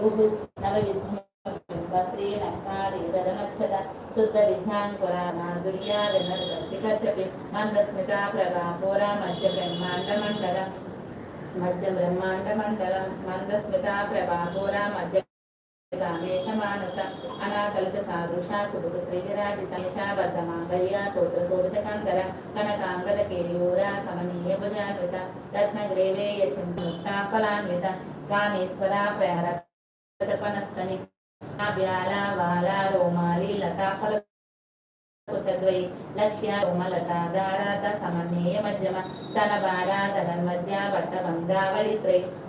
ప్రభుః నవవిద్మస్త్రీ లంకాడి వదనక్షద శుద్ధ విద్యాంకురా మాధుర్యా వినర్గతికచ్చపి మందస్మిత ప్రభా పురా మధ్య బ్రహ్మాండ మండల మధ్య అనాకలిత సాదృశ సుభుత శ్రీవిరాజిత నిశాబద్ధ కనకాంగద కమనీయ భుజాన్విత ఫలాన్విత కామేశ్వర ప్రహర పనస్తని. బ్యాల వాల రోమాలి లతాఫల చద్వై లక్ష్య రోమలత దారాత సమన్వయ మధ్యమ స్తన బారాధనన్ మధ్య వట్ట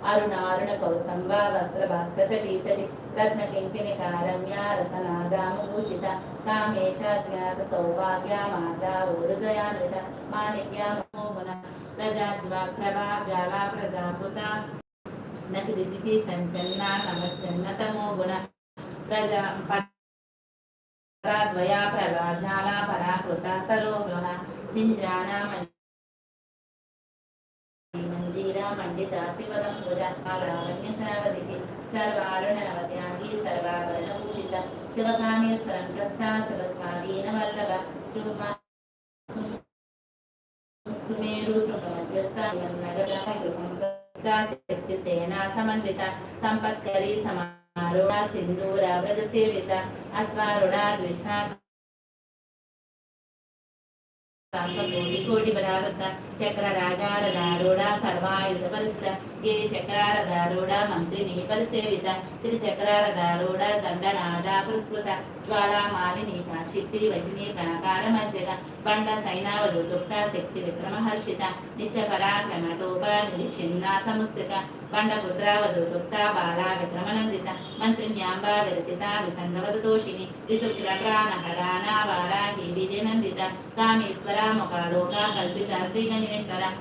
అరుణ అరుణ కౌసంబ వస్త్ర భాస్కర టీతడి రత్న కింకిని కారమ్య రసనాగామభూషిత కామేశ జ్ఞాత సౌభాగ్య మాతా ఊరుగయాన్విత మాణిక్య మోమున ప్రజాజ్వా ప్రభా జాల ప్రజాపృత నకి దిదికి సంచన్న నమచ్చన్నతమో గుణ ప్రజా పరాద్వయా ప్రజాల పరాకృత సరోహ సింజాన మంజీరా మండిత శివదం భుజ లావణ్య సావధికి సర్వారుణవత్యాగి సర్వాభరణభూషిత శివకామేశ్వరం కస్తా శివస్వాధీన వల్లభ శుభ సుమేరు శృంగమధ్యస్థ నగర గృహం సేనా సమన్విత సంపత్కరి సమారూఢ సింధూర వ్రజ సేవిత అశ్వారుణ కృష్ణ కోటి కోటి బలారత చక్ర రాజారధారూఢ సర్వాయుధ పరిస్థిత గిరి చక్రారధారూఢ మంత్రిని పరిసేవిత త్రి చక్రారధారూఢ దండనాద పురస్కృత జ్వాలామాలిని కాక్షిత్రి వహిని ప్రణకార మధ్యగ బండ సైనావధుక్త శక్తి విక్రమహర్షిత నిత్య పరాక్రమ టోప నిరిక్షిన్న సముస్థిత బండ పుత్రావధు పుత్రావధుక్త బాల విక్రమనందిత మంత్రిణ్యాంబ విరచిత విసంగవద దోషిని విశుక్ర ప్రాణహరాణ వారాహి విజయనందిత కామేశ్వర ముఖాలోక కల్పిత శ్రీ గణేశ్వర